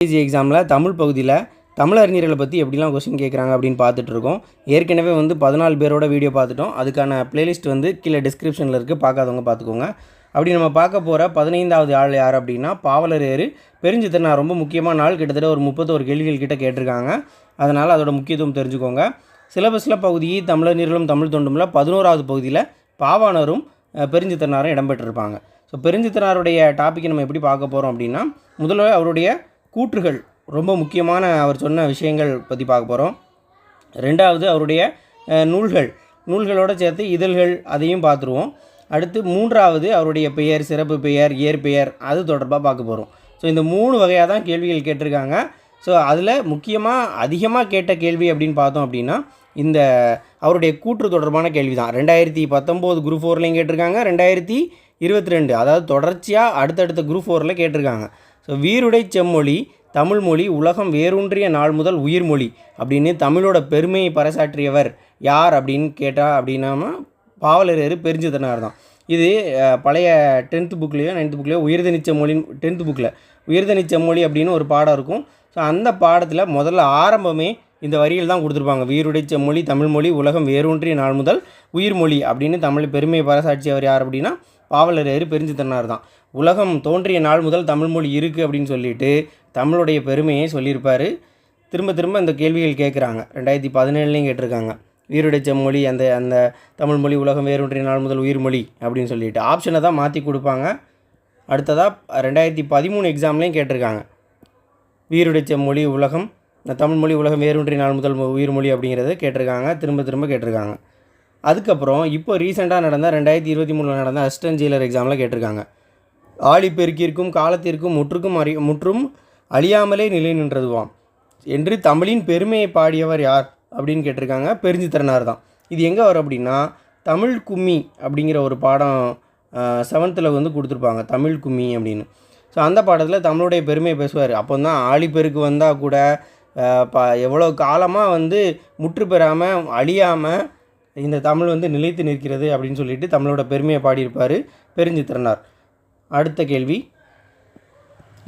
PG எக்ஸாமில் தமிழ் பகுதியில் தமிழறிஞர்களை பற்றி எப்படிலாம் கொஸ்டின் கேட்குறாங்க அப்படின்னு பார்த்துட்ருக்கோம் ஏற்கனவே வந்து பதினாலு பேரோட வீடியோ பார்த்துட்டோம். அதுக்கான பிளேலிஸ்ட் வந்து கீழே டிஸ்கிரிப்ஷனில் இருக்குது பார்க்காதவங்க பார்த்துக்கோங்க. அப்படி நம்ம பார்க்க போகிற பதினைந்தாவது ஆள் யார் அப்படின்னா பாவலர் ஏறு பெருஞ்சித்திரனார் ரொம்ப முக்கியமான நாள் கிட்டத்தட்ட ஒரு முப்பத்தோரு கேள்விகள் கிட்ட கேட்டிருக்காங்க. அதனால் அதோட முக்கியத்துவம் தெரிஞ்சுக்கோங்க. சிலபஸில் பகுதி தமிழறிஞர்களும் தமிழ் தொண்டுமில் பதினோராவது பகுதியில் பாவானரும் அஹ், இடம்பெற்றிருப்பாங்க. ஸோ பெருஞ்சித்தனாருடைய டாப்பிக்கை நம்ம எப்படி பார்க்க போகிறோம் அப்படின்னா முதல்ல அவருடைய கூற்றுகள். ரொம்ப முக்கியமான அவர் சொன்ன விஷயங்கள் பற்றி பார்க்க போகிறோம் ரெண்டாவது அவருடைய நூல்கள். நூல்களோடு சேர்த்து இதழ்கள் அதையும் பார்த்துருவோம். அடுத்து மூன்றாவது அவருடைய பெயர் சிறப்பு பெயர் இயற்பெயர் அது தொடர்பாக பார்க்க போகிறோம் ஸோ இந்த மூணு வகையாக தான் கேள்விகள் கேட்டிருக்காங்க. ஸோ அதில் முக்கியமாக அதிகமாக கேட்ட கேள்வி அப்படின்னு பார்த்தோம் அப்படின்னா இந்த அவருடைய கூற்று தொடர்பான கேள்வி தான் ரெண்டாயிரத்தி பத்தொம்போது குரூப் ஃபோர்லேயும் கேட்டிருக்காங்க. ரெண்டாயிரத்தி இருபத்தி ரெண்டு அதாவது தொடர்ச்சியாக அடுத்தடுத்த குரூப் ஃபோரில் கேட்டிருக்காங்க. ஸோ வீருடை செம்மொழி தமிழ் மொழி உலகம் வேரூன்றிய நாள் முதல் உயிர்மொழி அப்படின்னு தமிழோட பெருமையை பறைசாற்றியவர் யார் அப்படின்னு கேட்டால் அப்படின்னா பாவலரேறு பெருஞ்சித்தனார் தான். இது பழைய டென்த்து புக்லேயோ நைன்த்து புக்லேயோ உயர்தனிச்ச மொழின்னு டென்த்து புக்கில் உயர்தனிச்ச மொழி அப்படின்னு ஒரு பாடம் இருக்கும். ஸோ அந்த பாடத்தில் முதல்ல ஆரம்பமே இந்த வரியில் தான் கொடுத்துருப்பாங்க. வீருடை செம்மொழி தமிழ்மொழி உலகம் வேரூன்றிய நாள் முதல் உயிர்மொழி அப்படின்னு தமிழ் பெருமையை பறைசாற்றியவர் யார் அப்படின்னா பாவலரேறு பெருஞ்சித்தனார் தான். உலகம் தோன்றிய நாள் முதல் தமிழ்மொழி இருக்குது அப்படின்னு சொல்லிட்டு தமிழுடைய பெருமையை சொல்லியிருப்பார். திரும்ப திரும்ப இந்த கேள்விகள் கேட்குறாங்க. ரெண்டாயிரத்தி பதினேழுலையும் கேட்டிருக்காங்க. வீருடை மொழி அந்த அந்த தமிழ் மொழி உலகம் வேறொன்றிய நாள் முதல் உயிர்மொழி அப்படின்னு சொல்லிட்டு ஆப்ஷனை தான் மாற்றி கொடுப்பாங்க. அடுத்ததாக ரெண்டாயிரத்தி பதிமூணு எக்ஸாம்லேயும் கேட்டிருக்காங்க. வீருடை மொழி உலகம் இந்த தமிழ் மொழி உலகம் வேறொன்றிய நாள் முதல் உயிர்மொழி அப்படிங்கிறத கேட்டிருக்காங்க. திரும்ப திரும்ப கேட்டிருக்காங்க. அதுக்கப்புறம் இப்போ ரீசெண்டாக நடந்த ரெண்டாயிரத்தி இருபத்தி மூணில் நடந்த அஸ்டன் ஜெயிலர் எக்ஸாமில் கேட்டிருக்காங்க. ஆழிப்பெருக்கிற்கும் காலத்திற்கும் முற்றுக்கும் அறி முற்றும் அழியாமலே நிலை நின்றதுவாம். என்று தமிழின் பெருமையை பாடியவர் யார்? அப்படின்னு கேட்டிருக்காங்க பெருஞ்சித்திரனார் தான். இது எங்கே வரும் அப்படின்னா தமிழ் கும்மி அப்படிங்கிற ஒரு பாடம் செவன்த்தில் வந்து கொடுத்துருப்பாங்க தமிழ் கும்மி அப்படின்னு. ஸோ அந்த பாடத்தில் தமிழுடைய பெருமையை பேசுவார். அப்போ தான் ஆழிப்பெருக்கு வந்தால் கூட ப எவ்வளோ காலமாக வந்து முற்று பெறாமல் அழியாமல் இந்த தமிழ் வந்து நிலைத்து நிற்கிறது அப்படின்னு சொல்லிட்டு தமிழோட பெருமையை பாடியிருப்பார் பெருஞ்சித்திரனார். அடுத்த கேள்வி.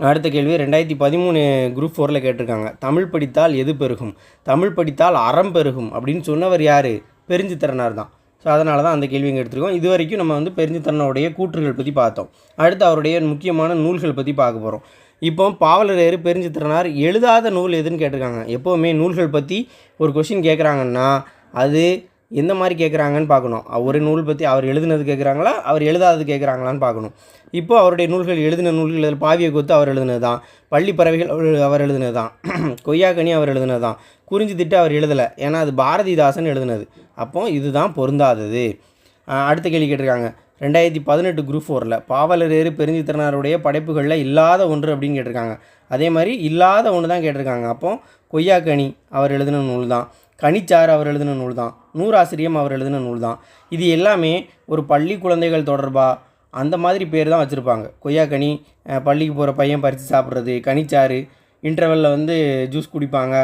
அடுத்த கேள்வி ரெண்டாயிரத்தி பதிமூணு குரூப் ஃபோரில் கேட்டிருக்காங்க. தமிழ் படித்தால் எது பெருகும்? தமிழ் படித்தால் அறம் பெருகும் அப்படின்னு சொன்னவர் யார்? பெருஞ்சித்திரனார் தான். ஸோ அதனால தான் அந்த கேள்வி இங்கே எடுத்திருக்கோம். இது வரைக்கும் நம்ம வந்து பெருஞ்சித்திரனுடைய கூற்றுகள் பற்றி பார்த்தோம். அடுத்து அவருடைய முக்கியமான நூல்கள் பற்றி பார்க்க போகிறோம் இப்போ பாவலரேறு பெருஞ்சித்திரனார் எழுதாத நூல் எதுன்னு கேட்டிருக்காங்க. எப்போவுமே நூல்கள் பற்றி ஒரு கொஷின் கேட்குறாங்கன்னா அது எந்த மாதிரி கேட்குறாங்கன்னு பார்க்கணும். ஒரு நூல் பற்றி அவர் எழுதுனது கேட்குறாங்களா அவர் எழுதாதது கேட்குறாங்களான்னு பார்க்கணும். இப்போ அவருடைய நூல்கள் எழுதின நூல்கள் பாவியை பாவிய கொத்து அவர் எழுதுனது தான் பள்ளி பறவைகள் அவர் எழுதினது எழுதுனது தான் கொய்யாக்கனி அவர் எழுதுனது தான் குறிஞ்சி திட்டு அவர் எழுதலை. ஏன்னா அது பாரதிதாசன் எழுதுனது. அப்போ இதுதான் பொருந்தாதது. அடுத்த கேள்வி கேட்டிருக்காங்க. ரெண்டாயிரத்தி பதினெட்டு குரூப் ஃபோரில் பாவலரேறு பெருஞ்சித்திரனாருடைய படைப்புகளில் இல்லாத ஒன்று அப்படின்னு கேட்டிருக்காங்க. அதே மாதிரி இல்லாத ஒன்று தான் கேட்டிருக்காங்க. அப்போ கொய்யாக்கனி அவர் எழுதின நூல் தான் கனிச்சார் அவர் எழுதின நூல் தான் நூறாசிரியம் அவர் எழுதின நூல் தான் இது எல்லாமே ஒரு பள்ளி குழந்தைகள் தொடர்பாக அந்த மாதிரி பேர் தான் வச்சுருப்பாங்க. கொய்யாக்கனி பள்ளிக்கு போகிற பையன் பறித்து சாப்பிட்றது கனிச்சாறு இன்டர்வெல்லில் வந்து ஜூஸ் குடிப்பாங்க.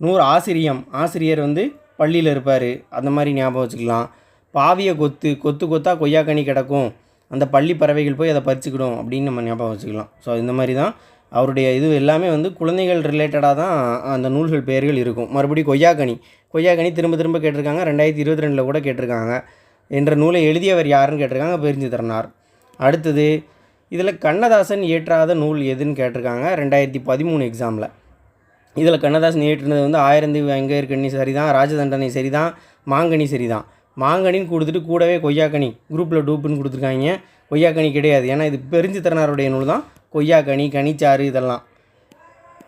நூறு ஆசிரியம் ஆசிரியர் வந்து பள்ளியில் இருப்பார். அந்த மாதிரி ஞாபகம் வச்சுக்கலாம். பாவிய கொத்து கொத்து கொத்தாக கொய்யாக்கனி கிடக்கும். அந்த பள்ளி பறவைகள் போய் அதை பறிச்சுக்கிடும் அப்படின்னு நம்ம ஞாபகம் வச்சுக்கலாம். ஸோ இந்த மாதிரி தான் அவருடைய இது எல்லாமே வந்து குழந்தைகள் ரிலேட்டடாக தான் அந்த நூல்கள் பெயர்கள் இருக்கும். மறுபடியும் கொய்யாக்கனி கொய்யாக்கனி திரும்ப திரும்ப கேட்டிருக்காங்க. ரெண்டாயிரத்தி இருபத்தி ரெண்டில் கூட கேட்டிருக்காங்க. என்ற நூலை எழுதியவர் யாருன்னு கேட்டிருக்காங்க. பெருஞ்சித்திரனார் அடுத்தது இதில் கண்ணதாசன் இயற்றாத நூல் எதுன்னு கேட்டிருக்காங்க. ரெண்டாயிரத்தி பதிமூணு எக்ஸாமில் இதில் கண்ணதாசன் இயற்றினது வந்து ஆயிரந்தி வெங்கையர்கண்ணி சரி தான் ராஜதண்டனை சரி தான் மாங்கனி சரி தான் மாங்கனின்னு கொடுத்துட்டு கூடவே கொய்யாக்கனி குரூப்பில் டூப்புன்னு கொடுத்துருக்காங்க. கொய்யாக்கனி கிடையாது. ஏன்னா இது பெருஞ்சித்திரனாருடைய நூல் தான் கொய்யாக்கனி கனிச்சாறு இதெல்லாம்.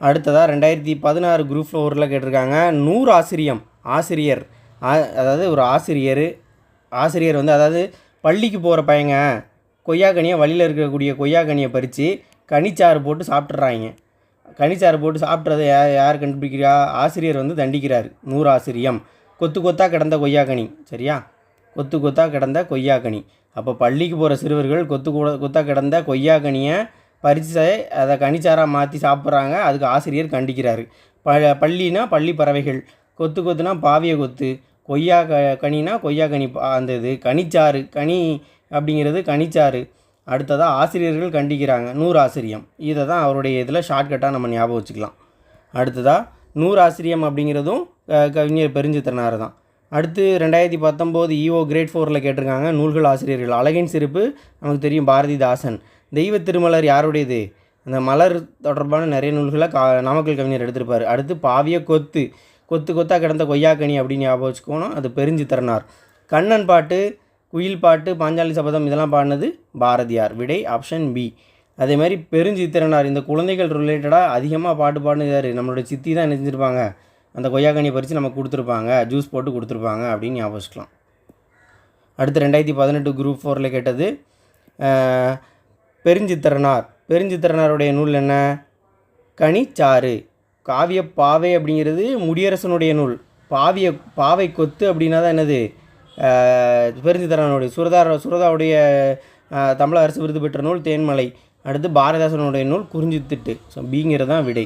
அடுத்ததாக ரெண்டாயிரத்தி பதினாறு குரூப் ஃபோரில் கேட்டிருக்காங்க. நூறு ஆசிரியம் ஆசிரியர். ஆ- அதாவது ஒரு ஆசிரியர் ஆசிரியர் வந்து அதாவது பள்ளிக்கு போகிற பையங்க. கொய்யாக்கனியை வழியில் இருக்கக்கூடிய கொய்யாக்கனியை பறித்து கனிச்சாறு போட்டு சாப்பிட்றாங்க கனிச்சாறு போட்டு சாப்பிட்றதை யார் யார் கண்டுபிடிக்கிறா? ஆசிரியர் வந்து தண்டிக்கிறார். நூறு ஆசிரியம். கொத்து கொத்தாக கிடந்த கொய்யாக்கனி. சரியா? கொத்து கொத்தாக கிடந்த கொய்யாக்கனி. அப்போ பள்ளிக்கு போகிற சிறுவர்கள் கொத்து கொத்தாக கிடந்த கொய்யாக்கனியை பறித்து அதை கனிச்சாராக மாற்றி சாப்பிட்றாங்க. அதுக்கு ஆசிரியர் கண்டிக்கிறார். ப பள்ளினா பள்ளி பறவைகள் கொத்து கொத்துனா பாவிய கொத்து கொய்யா க கனினா கொய்யா கனி பா- அந்த இது கனிச்சாறு கனி அப்படிங்கிறது கனிச்சாறு. அடுத்ததாக ஆசிரியர்கள் கண்டிக்கிறாங்க. நூறு ஆசிரியம் இதை தான் அவருடைய இதில் ஷார்ட்கட்டாக நம்ம ஞாபகம் வச்சுக்கலாம். அடுத்ததாக நூறு ஆசிரியம் அப்படிங்கிறதும் கவிஞர் பெருஞ்சித்திரனார் தான். அடுத்து ரெண்டாயிரத்தி பத்தொம்போது இஓ கிரேட் ஃபோரில் கேட்டிருக்காங்க நூல்கள் ஆசிரியர்கள். அழகின் சிறப்பு நமக்கு தெரியும் பாரதிதாசன். தெய்வ திருமலர் யாருடையது? அந்த மலர் தொடர்பான நிறைய நூல்களை கா நாமக்கல் கவிஞர் எடுத்திருப்பார். அடுத்து பாவிய கொத்து கொத்து கொத்தாக கிடந்த கொய்யாக்கனி அப்படின்னு ஞாபகம் வச்சுக்கோணும் அது பெருஞ்சித்திரனார் கண்ணன் பாட்டு குயில் பாட்டு பாஞ்சாலி சபதம் இதெல்லாம் பாடினது பாரதியார். விடை ஆப்ஷன் பி. அதே மாதிரி பெருஞ்சித்திரனார் இந்த குழந்தைகள் ரிலேட்டடாக அதிகமாக பாட்டு பாடினது யார்? நம்மளோட சித்தி தான் நினைச்சிருப்பாங்க அந்த கொய்யாக்கனியை பறித்து நமக்கு கொடுத்துருப்பாங்க. ஜூஸ் போட்டு கொடுத்துருப்பாங்க அப்படின்னு ஞாபகம் வச்சுக்கலாம். அடுத்து ரெண்டாயிரத்தி பதினெட்டு குரூப் ஃபோரில் கேட்டது பெருஞ்சித்திரனார். பெருஞ்சித்திரனாருடைய நூல் என்ன? கனிச்சாறு. காவிய பாவை அப்படிங்கிறது முடியரசனுடைய நூல். பாவிய பாவை கொத்து அப்படின்னா தான் என்னது? பெருஞ்சித்திரனுடைய சுரதா சுரதாவுடைய தமிழ அரசு விருது பெற்ற நூல் தேன்மலை. அடுத்து பாரதாசனுடைய நூல் குறிஞ்சித்திட்டு. ஸோ பிங்கிறது தான் விடை.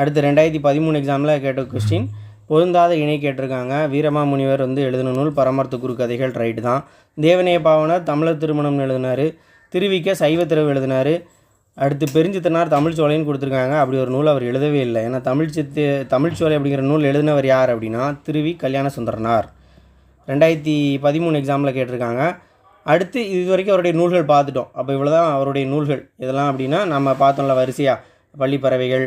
அடுத்து ரெண்டாயிரத்தி பதிமூணு எக்ஸாமில் கேட்ட கொஸ்டின் பொருந்தாத இணை கேட்டிருக்காங்க. வீரமா முனிவர் வந்து எழுதின நூல் பரமர்த்த குரு கதைகள் ரைட்டு தான். தேவநேய பாவனர் தமிழர் திருமணம்னு எழுதினார். திருவிக்க சைவ திறவு எழுதினார். அடுத்து பெருஞ்சித்தனார் தமிழ் சோலைன்னு கொடுத்துருக்காங்க. அப்படி ஒரு நூல் அவர் எழுதவே இல்லை. ஏன்னா தமிழ் சித்து தமிழ் சோலை அப்படிங்கிற நூல் எழுதினவர் யார் அப்படின்னா திருவி கல்யாண சுந்தரனார் ரெண்டாயிரத்தி பதிமூணு எக்ஸாமில் கேட்டிருக்காங்க. அடுத்து இது வரைக்கும் அவருடைய நூல்கள் பார்த்துட்டோம். அப்போ இவ்வளோ தான் அவருடைய நூல்கள். இதெல்லாம் அப்படின்னா நம்ம பார்த்தோம்ல வரிசையாக பள்ளிப்பறவைகள்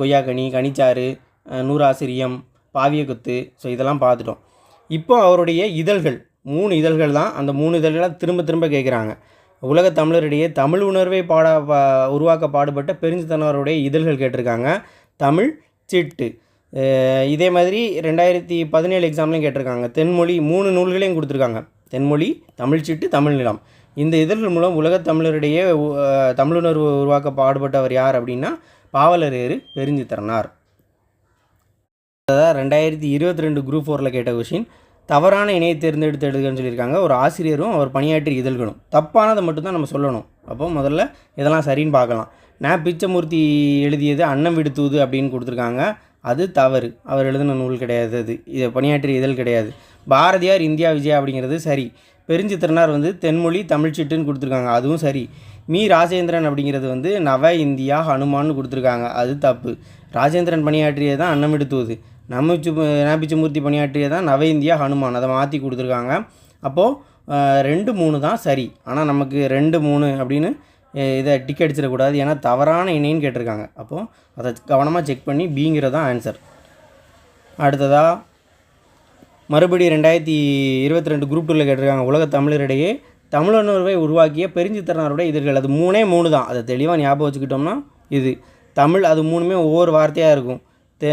கொய்யாக்கனி கனிச்சாறு நூறாசிரியம் பாவியக்குத்து ஸோ இதெல்லாம் பார்த்துட்டோம். இப்போ அவருடைய இதழ்கள் மூணு இதழ்கள் தான். அந்த மூணு இதழ்களை திரும்ப திரும்ப கேட்குறாங்க. உலக தமிழரிடையே தமிழ் உணர்வை பாட பா உருவாக்க பாடுபட்ட பெருஞ்சித்தனவருடைய இதழ்கள் கேட்டிருக்காங்க. தமிழ் சிட்டு. இதே மாதிரி ரெண்டாயிரத்தி பதினேழு எக்ஸாம்லையும் கேட்டிருக்காங்க. தென்மொழி மூணு நூல்களையும் கொடுத்துருக்காங்க. தென்மொழி தமிழ் சிட்டு தமிழ் நிலம். இந்த இதழ்கள் மூலம் உலகத் தமிழரிடையே உ- தமிழுணர்வு உருவாக்க பாடுபட்டவர் யார் அப்படின்னா பாவலரேறு பெருஞ்சித்திரனார். ரெண்டாயிரத்தி இருபத்தி ரெண்டு குரூப் ஃபோரில் கேட்ட கொஷின் தவறான இணையை தேர்ந்தெடுத்து எடுக்கன்னு சொல்லியிருக்காங்க. ஒரு ஆசிரியரும் அவர் பணியாற்றிய இதழ்களும். தப்பானதை மட்டும்தான் நம்ம சொல்லணும். அப்போ முதல்ல இதெல்லாம் சரின்னு பார்க்கலாம். நான் பிச்சமூர்த்தி எழுதியது அன்னம் விடுத்தூது அப்படின்னு கொடுத்துருக்காங்க. அது தவறு. அவர் எழுதின நூல் கிடையாது அது. இதை பணியாற்றிய இதழ் கிடையாது. பாரதியார் இந்தியா விஜயா அப்படிங்கிறது சரி. பெருஞ்சித்திரனார் வந்து தென்மொழி தமிழ்ச்சிட்டுன்னு கொடுத்துருக்காங்க. அதுவும் சரி. மீ. ராஜேந்திரன் அப்படிங்கிறது வந்து நவ இந்தியா ஹனுமான்னு கொடுத்துருக்காங்க. அது தப்பு. ராஜேந்திரன் பணியாற்றியது தான் அன்னமிடுத்துவது நம்மச்சு நாபிச்சமூர்த்தி பணியாற்றிய தான் நவ இந்தியா ஹனுமான். அதை மாற்றி கொடுத்துருக்காங்க. அப்போது ரெண்டு மூணு தான் சரி. ஆனால் நமக்கு ரெண்டு மூணு அப்படின்னு இதை டிக் அடிச்சிடக்கூடாது. ஏன்னா தவறான இணைன்னு கேட்டிருக்காங்க. அப்போது அதை கவனமாக செக் பண்ணி பிங்கிறது தான் ஆன்சர் அடுத்ததாக மறுபடியும் ரெண்டாயிரத்தி இருபத்தி ரெண்டு குரூப் டூவில் கேட்டிருக்காங்க. உலக தமிழரிடையே தமிழுணர்வை உருவாக்கிய பெருஞ்சித்திரனாருடைய இதழ்கள் அது மூணே மூணு தான். அதை தெளிவாக ஞாபகம் வச்சுக்கிட்டோம்னா இது தமிழ் அது மூணுமே ஒவ்வொரு வார்த்தையாக இருக்கும். தெ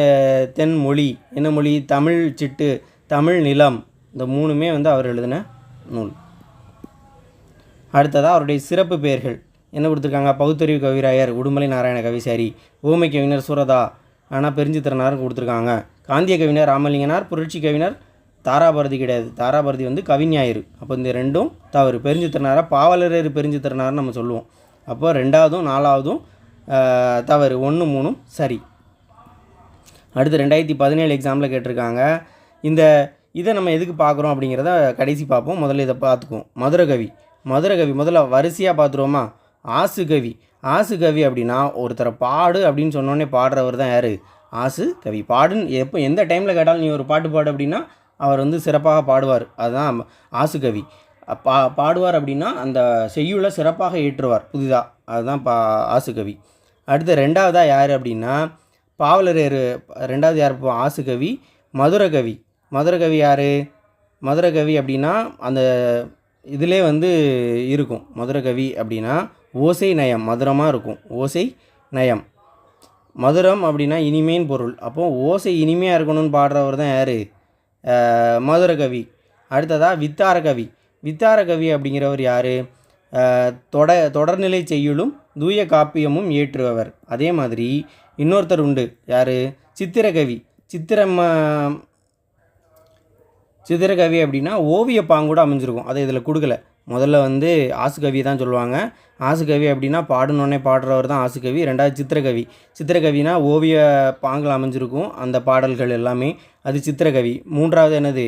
தென்மொழி என்ன மொழி? தமிழ் சிட்டு தமிழ் நிலம். இந்த மூணுமே வந்து அவர் எழுதின நூல். அடுத்ததாக அவருடைய சிறப்பு பெயர்கள். என்ன கொடுத்துருக்காங்க? பகுத்தறிவு கவிராயர் உடுமலை நாராயண கவிசாரி ஊமை கவிஞர் சுரதா ஆனால் பெருஞ்சித்திரனார் கொடுத்துருக்காங்க. காந்திய கவிஞர் ராமலிங்கனார் புரட்சி கவிஞர் தாராபாரதி கிடையாது. தாராபாரதி வந்து கவிஞாயிறு அப்போ இந்த ரெண்டும் தவறு. பெருஞ்சித்திரனாரை? பாவலரேறு பெருஞ்சித்திரனார்னு நம்ம சொல்லுவோம். அப்போ ரெண்டாவதும் நாலாவதும் தவறு. ஒன்று மூணும் சரி. அடுத்து ரெண்டாயிரத்தி பதினேழு எக்ஸாமில் கேட்டிருக்காங்க. இந்த இதை நம்ம எதுக்கு பார்க்குறோம் அப்படிங்கிறத கடைசி பார்ப்போம். முதல்ல இதை பார்த்துக்குவோம். மதுரகவி மதுரகவி முதல்ல வரிசையாக பார்த்துருவோமா? ஆசு கவி. ஆசு கவி அப்படின்னா ஒருத்தரை பாடு அப்படின்னு சொன்னோடனே பாடுறவர் தான் யார்? ஆசு கவி. பாடுன்னு எப்போ எந்த டைமில் கேட்டாலும் நீ ஒரு பாட்டு பாடு அப்படின்னா அவர் வந்து சிறப்பாக பாடுவார். அதுதான் ஆசு கவி. பா பாடுவார் அப்படின்னா அந்த செய்யுளை சிறப்பாக ஏற்றுவார். புதிதாக அதுதான் பா ஆசு கவி. அடுத்து ரெண்டாவதாக யார் அப்படின்னா பாவலரேறு ரெண்டாவது யார் இப்போ ஆசுகவி மதுரகவி. மதுரகவி யார்? மதுரகவி அப்படின்னா அந்த இதிலே வந்து இருக்கும். மதுரகவி அப்படின்னா ஓசை நயம் மதுரமாக இருக்கும். ஓசை நயம். மதுரம் அப்படின்னா இனிமேன் பொருள். அப்போ ஓசை இனிமையாக இருக்கணும்னு பாடுறவர் தான் யார்? மதுரகவி. அடுத்ததாக வித்தாரகவி. வித்தாரகவி அப்படிங்கிறவர் யார்? தொட தொடர்நிலை செய்யுளும் தூய காப்பியமும் ஏற்றுபவர். அதே மாதிரி இன்னொருத்தர் உண்டு. யார்? சித்திரகவி. சித்திரம் சித்திரகவி அப்படின்னா ஓவிய பாங்கூட அமைஞ்சிருக்கும். அதை இதில் கொடுக்கல. முதல்ல வந்து ஆசுகவி தான் சொல்லுவாங்க. ஆசுகவி அப்படின்னா பாடணுன்னே பாடுறவர் தான் ஆசுகவி. ரெண்டாவது சித்திரகவி. சித்திரகவினா ஓவிய பாங்கில் அமைஞ்சிருக்கும். அந்த பாடல்கள் எல்லாமே. அது சித்திரகவி. மூன்றாவது என்னது?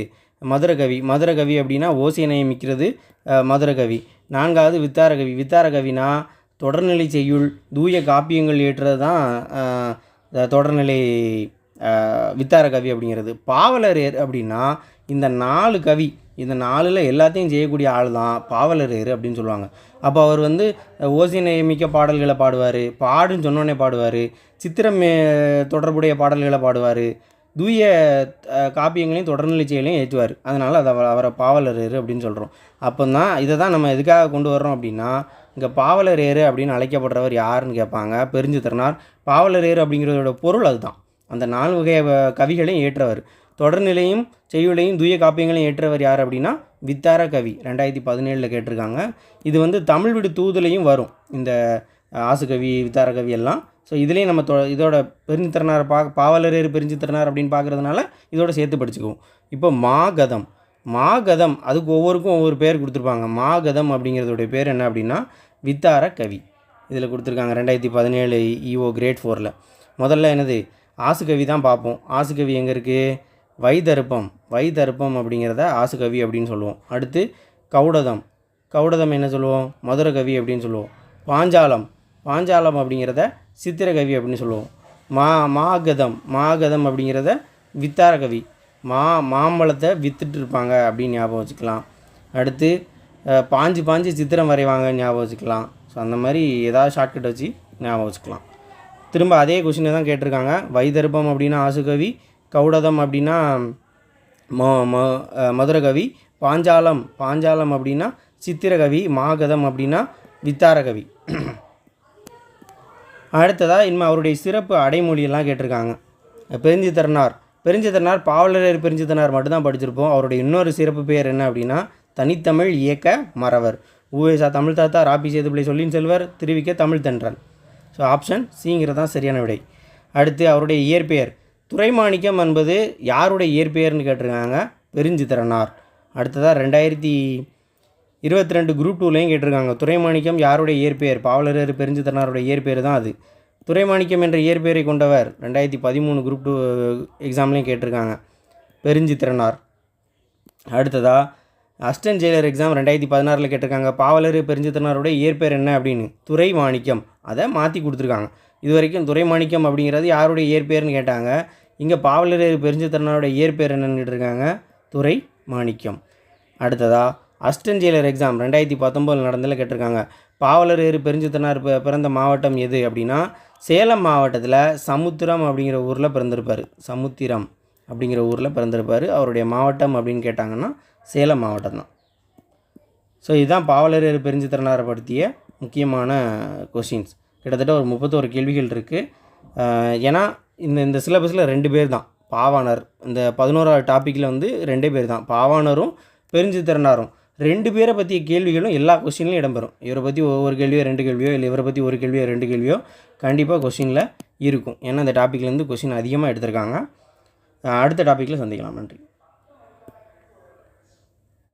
மதுரகவி. மதுரகவி அப்படின்னா ஓசை நியமிக்கிறது மதுரகவி. நான்காவது வித்தார கவி வித்தார தொடர்நிலை செய்யுள் தூய காப்பியங்கள் ஏற்றது தான் தொடர்நிலை வித்தார கவி அப்படிங்கிறது. பாவலரேர் அப்படின்னா இந்த நாலு கவி இந்த நாலில் எல்லாத்தையும் செய்யக்கூடிய ஆள் தான் பாவலரேர் அப்படின்னு சொல்லுவாங்க. அப்போ அவர் வந்து ஓசிநயமிக்க பாடல்களை பாடுவார் பாடுன்னு சொன்னோடனே பாடுவார் சித்திரம் தொடர்புடைய பாடல்களை பாடுவார் தூய காப்பியங்களையும் தொடர்நிலை செயலையும் ஏற்றுவார். அதனால் அதை அவரை பாவலரேர் அப்படின்னு சொல்கிறோம் அப்போ தான் இதை தான் நம்ம எதுக்காக கொண்டு வர்றோம் அப்படின்னா இங்கே பாவலரேறு அப்படின்னு அழைக்கப்படுறவர் யாருன்னு கேட்பாங்க. பெருஞ்சு பாவலர் ஏறு அப்படிங்கிறதோட பொருள் அதுதான். அந்த நாலு வகை வ- கவிகளையும் ஏற்றவர். தொடர்நிலையும் செய்யுளையும் தூய காப்பியங்களையும் ஏற்றவர் யார் அப்படின்னா வித்தார கவி ரெண்டாயிரத்தி பதினேழில் கேட்டிருக்காங்க. இது வந்து தமிழ் விடு தூதுலையும் வரும். இந்த ஆசுகவி வித்தார கவி எல்லாம். ஸோ இதுலேயும் நம்ம தொ இதோட பெருஞ்சித்திறனார் பா பாவலரேறு பெருஞ்சித்திறனார் அப்படின்னு பார்க்குறதுனால இதோட சேர்த்து படிச்சுக்குவோம். இப்போ மாகதம். மாகதம் அதுக்கு ஒவ்வொருக்கும் ஒவ்வொரு பேர் கொடுத்துருப்பாங்க. மாகதம் அப்படிங்கிறதுடைய பேர் என்ன அப்படின்னா வித்தார கவி. இதில் கொடுத்துருக்காங்க ரெண்டாயிரத்தி பதினேழு இஓ கிரேட் ஃபோரில் முதல்ல என்னது? ஆசுகவி தான் பார்ப்போம். ஆசுகவி எங்கே இருக்குது வைதருப்பம் வைதருப்பம் அப்படிங்கிறத ஆசுகவி அப்படின்னு சொல்லுவோம். அடுத்து கௌடதம். கௌடதம் என்ன சொல்லுவோம்? மதுரகவி அப்படின்னு சொல்லுவோம். பாஞ்சாலம். பாஞ்சாலம் அப்படிங்கிறத சித்திரகவி அப்படின்னு சொல்லுவோம். மா மாகதம். மாகதம் அப்படிங்கிறத வித்தாரகவி மா மாம்பழத்தை வித்துட்டு இருப்பாங்க அப்படின்னு ஞாபகம் வச்சுக்கலாம். அடுத்து பாஞ்சு பாஞ்சு சித்திரம் வரைவாங்க ஞாபகம் வச்சுக்கலாம். ஸோ அந்த மாதிரி ஏதாவது ஷார்ட்கட் வச்சு ஞாபகம் வச்சுக்கலாம். திரும்ப அதே கொஷினை தான் கேட்டிருக்காங்க. வைதர்பம் அப்படின்னா ஆசுகவி கௌடதம் அப்படின்னா ம ம மதுரகவி பாஞ்சாலம் பாஞ்சாலம் அப்படின்னா சித்திரகவி மாகதம் அப்படின்னா வித்தாரகவி. அடுத்ததாக இனிமேல் அவருடைய சிறப்பு அடைமொழியெல்லாம் கேட்டிருக்காங்க. பெருஞ்சித்திறனார் பெருஞ்சித்திறனார் பாவலரர் பெருஞ்சித்திறனார் மட்டும்தான் படிச்சிருப்போம். அவருடைய இன்னொரு சிறப்பு பேர் என்ன அப்படின்னா தனித்தமிழ் இயக்க மறவர். ஊவேசா தமிழ் தாத்தா ராபி சேதுபிள்ளை சொல்லின் செல்வர் திருவிக்க தமிழ் தென்றல் ஸோ ஆப்ஷன் சிங்கிறது தான் சரியான விடை. அடுத்து அவருடைய இயற்பெயர். துறைமாணிக்கம் என்பது யாருடைய இயற்பெயர்னு கேட்டிருக்காங்க? பெருஞ்சித்திறனார் அடுத்ததாக ரெண்டாயிரத்தி இருபத்தி ரெண்டு குரூப் டூலையும் கேட்டிருக்காங்க. துறைமாணிக்கம் யாருடைய இயற்பெயர்? பாவலரர் பெருஞ்சித்திரனாருடைய இயற்பெயர் தான் அது. துறைமாணிக்கம் என்ற இயற்பெயரை கொண்டவர் ரெண்டாயிரத்தி பதிமூணு குரூப் டூ எக்ஸாம்லேயும் கேட்டிருக்காங்க. பெருஞ்சித்திரனார். அடுத்ததாக அஸ்டன் ஜெயிலர் எக்ஸாம் ரெண்டாயிரத்தி பதினாறில் கேட்டிருக்காங்க. பாவலர் பெருஞ்சித்திரனாருடைய இயற்பெயர் என்ன அப்படின்னு? துறை மாணிக்கம் அதை மாற்றி கொடுத்துருக்காங்க. இது வரைக்கும் துரைமாணிக்கம் அப்படிங்கிறது யாருடைய இயற்பெயர்னு கேட்டாங்க. இங்கே பாவலர் பெருஞ்சித்திரனாருடைய இயற்பெயர் என்னன்னு கேட்டிருக்காங்க. துறை மாணிக்கம் அடுத்ததா அஸ்டன் ஜெயிலர் எக்ஸாம் ரெண்டாயிரத்தி பத்தொம்போதில் நடந்ததில் கேட்டிருக்காங்க. பாவலர் ஏறு பெருஞ்சித்தனார் பிறந்த மாவட்டம் எது அப்படின்னா சேலம் மாவட்டத்தில் சமுத்திரம் அப்படிங்கிற ஊரில் பிறந்திருப்பார். சமுத்திரம் அப்படிங்கிற ஊரில் பிறந்திருப்பார். அவருடைய மாவட்டம் அப்படின்னு கேட்டாங்கன்னா சேலம் மாவட்டம் தான் ஸோ இதுதான் பாவலர் ஏறு பெருஞ்சித்திரனாரை பற்றிய முக்கியமான கொஷின்ஸ் கிட்டத்தட்ட ஒரு முப்பத்தோரு கேள்விகள் இருக்குது ஏன்னா இந்த இந்த சிலபஸில் ரெண்டு பேர் தான் பாவாணர் இந்த பதினோராவது டாப்பிக்கில் வந்து ரெண்டே பேர் தான் பாவாணரும் பெருஞ்சித்திரனாரும் ரெண்டு பேரை பற்றிய கேள்விகளும் எல்லா கொஸ்டின்லையும் இடம்பெறும். இவரை பற்றி ஒவ்வொரு கேள்வியோ ரெண்டு கேள்வியோ இல்லை இவரை பற்றி ஒரு கேள்வியோ ரெண்டு கேள்வியோ கண்டிப்பாக கொஷினில் இருக்கும். ஏன்னா இந்த டாப்பிக்லேருந்து கொஷின் அதிகமாக எடுத்திருக்காங்க. அடுத்த டாப்பிக்கில் சந்திக்கலாம். நன்றி.